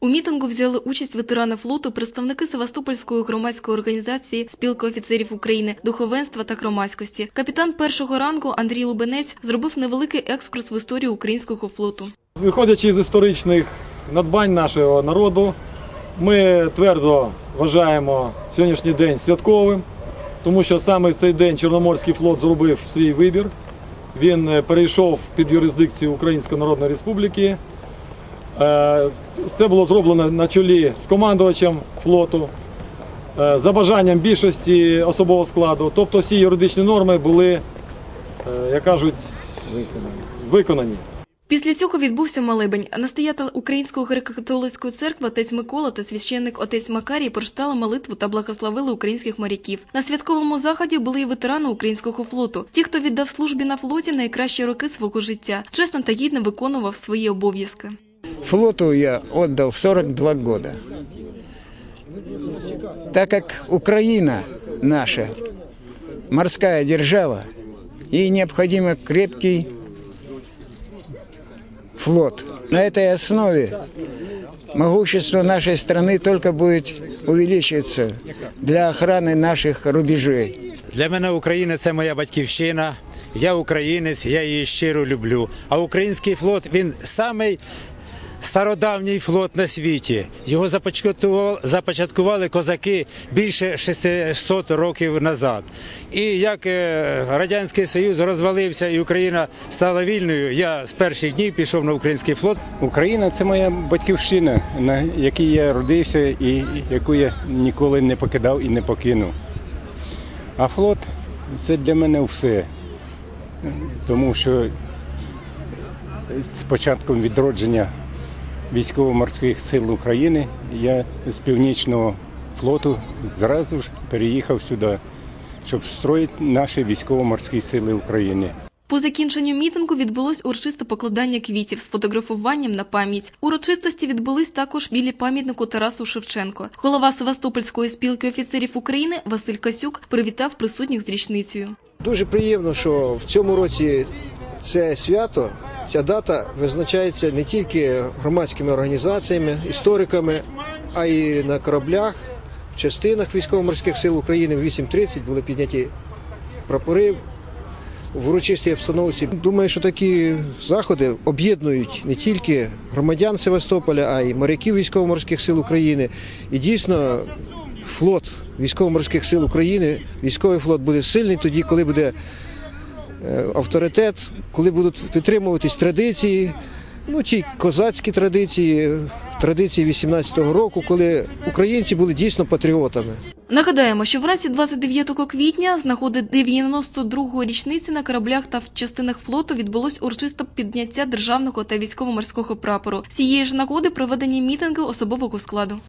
У мітингу взяли участь ветерани флоту, представники Севастопольської громадської організації Спілки офіцерів України, духовенства та громадськості. Капітан першого рангу Андрій Лубенець зробив невеликий екскурс в історію українського флоту. Виходячи з історичних надбань нашого народу, ми твердо вважаємо сьогоднішній день святковим, тому що саме в цей день Чорноморський флот зробив свій вибір. Він перейшов під юрисдикцію Української Народної Республіки. Е, Це було зроблено на чолі з командувачем флоту, е, за бажанням більшості особового складу. Тобто всі юридичні норми були, е, як кажуть, виконані. Після цього відбувся молебень. Настоятель Української греко-католицької церкви отець Микола та священник отець Макарій прочитали молитву та благословили українських моряків. На святковому заході були і ветерани українського флоту, ті, хто віддав службі на флоті найкращі роки свого життя, чесно та гідно виконував свої обов'язки. Флоту я отдал 42 года. Так как Украина наша морская держава, ей необходим крепкий флот. На этой основе могущество нашей страны только будет увеличиваться для охраны наших рубежей. Для мене Україна це моя батьківщина. Я українець, я її щиро люблю. А український флот він самий стародавній флот на світі. Його започаткували, козаки більше 600 років назад. І як е, Радянський Союз розвалився і Україна стала вільною, я з перших днів пішов на український флот. Україна це моя батьківщина, на якій я родився і яку я ніколи не покидав і не покинув. А флот це для мене все. Тому що з початком відродження військово-морських сил України я з північного флоту зразу ж переїхав сюди, щоб строїти наші військово-морські сили України. По закінченню мітингу відбулось урочисте покладання квітів з фотографуванням на пам'ять. Урочистості відбулись також біля пам'ятнику Тарасу Шевченко. Голова Севастопольської спілки офіцерів України Василь Касюк привітав присутніх з річницею. Дуже приємно, що в цьому році це свято, ця дата визначається не тільки громадськими організаціями, істориками, а й на кораблях, в частинах військово-морських сил України в 8.30 були підняті прапори в урочистій обстановці. Думаю, що такі заходи об'єднують не тільки громадян Севастополя, а й моряків військово-морських сил України. І дійсно флот військово-морських сил України, військовий флот буде сильний тоді, коли буде авторитет, коли будуть підтримуватись традиції, ну ті козацькі традиції, традиції 18-го року, коли українці були дійсно патріотами. Нагадаємо, що вранці 29 квітня з нагоди 92-ї річниці на кораблях та в частинах флоту відбулось урочисте підняття державного та військово-морського прапору. З Цієї ж нагоди проведені мітинги особового складу.